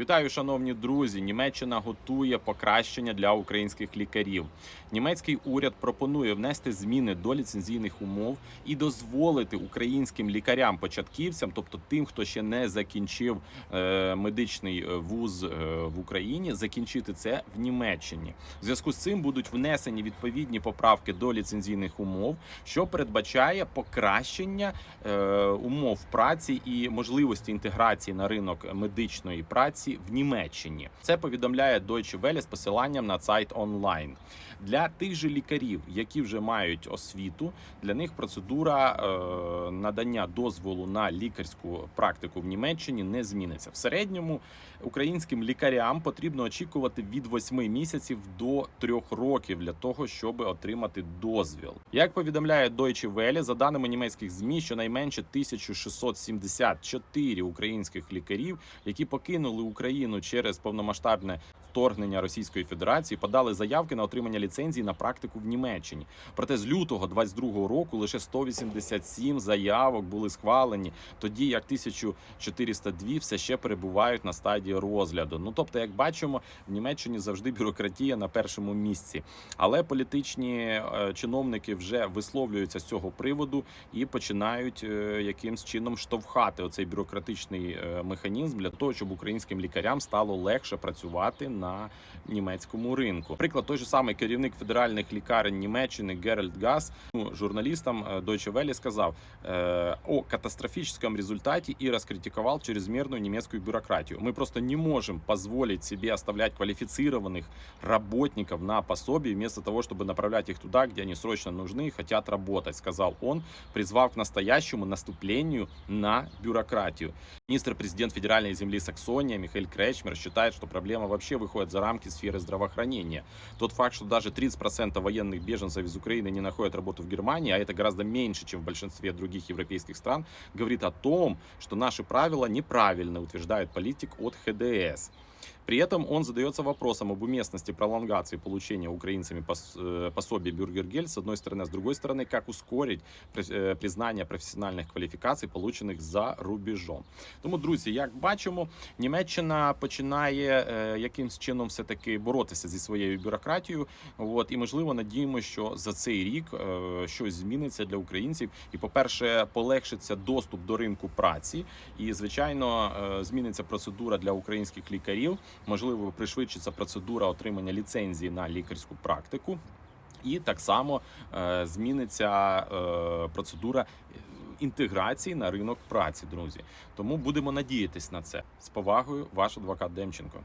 Вітаю, шановні друзі! Німеччина готує покращення для українських лікарів. Німецький уряд пропонує внести зміни до ліцензійних умов і дозволити українським лікарям-початківцям, тобто тим, хто ще не закінчив е, медичний е, вуз е, в Україні, закінчити це в Німеччині. В зв'язку з цим будуть внесені відповідні поправки до ліцензійних умов, що передбачає покращення е, умов праці і можливості інтеграції на ринок медичної праці в Німеччині. Це повідомляє Deutsche Welle з посиланням на сайт онлайн. Для тих же лікарів, які вже мають освіту, для них процедура е, надання дозволу на лікарську практику в Німеччині не зміниться. В середньому українським лікарям потрібно очікувати від 8 місяців до 3 років для того, щоб отримати дозвіл. Як повідомляє Deutsche Welle, за даними німецьких змі, щонайменше 1674 українських лікарів, які покинули Україну через повномасштабне вторгнення Російської Федерації, подали заявки на отримання ліцензії на практику в Німеччині. Проте з лютого 22 року лише 187 заявок були схвалені, тоді як 1402 все ще перебувають на стадії розгляду. Ну тобто, як бачимо, в Німеччині завжди бюрократія на першому місці. Але політичні е, чиновники вже висловлюються з цього приводу і починають е, якимсь чином штовхати оцей бюрократичний е, механізм для того, щоб українським лікарям стало легше працювати на німецькому ринку. Приклад той же самий керівник федеральних лікарень Німеччини Геральд Гас ну, журналістам е, Deutsche Welle сказав е, о катастрофическом результате и раскритиковал чрезмерную немецкую бюрократию. Мы просто не можем позволить себе оставлять квалифицированных работников на пособие вместо того, чтобы направлять их туда, где они срочно нужны и хотят работать, сказал он, призвав к настоящему наступлению на бюрократию. Министр-президент федеральной земли Саксония Михаил Кречмер считает, что проблема вообще выходит за рамки сферы здравоохранения. Тот факт, что даже 30% военных беженцев из Украины не находят работу в Германии, а это гораздо меньше, чем в большинстве других европейских стран, говорит о том, что наши правила неправильно, утверждает политик от ХДС. При этом он задается вопросом об уместности пролонгации получения украинцами пос- э, пособия Бюргергель с одной стороны, а с другой стороны, как ускорить при- э, признание професіональних кваліфікацій, получених за рубежом. Тому, друзі, як бачимо, Німеччина починає е, якимсь чином все таки боротися зі своєю бюрократією. От і можливо надіємо, що за цей рік е, щось зміниться для українців, і, по-перше, полегшиться доступ до ринку праці, і звичайно е, зміниться процедура для українських лікарів. Можливо, пришвидшиться процедура отримання ліцензії на лікарську практику. І так само е, зміниться е, процедура інтеграції на ринок праці, друзі. Тому будемо надіятись на це. З повагою, ваш адвокат Демченко.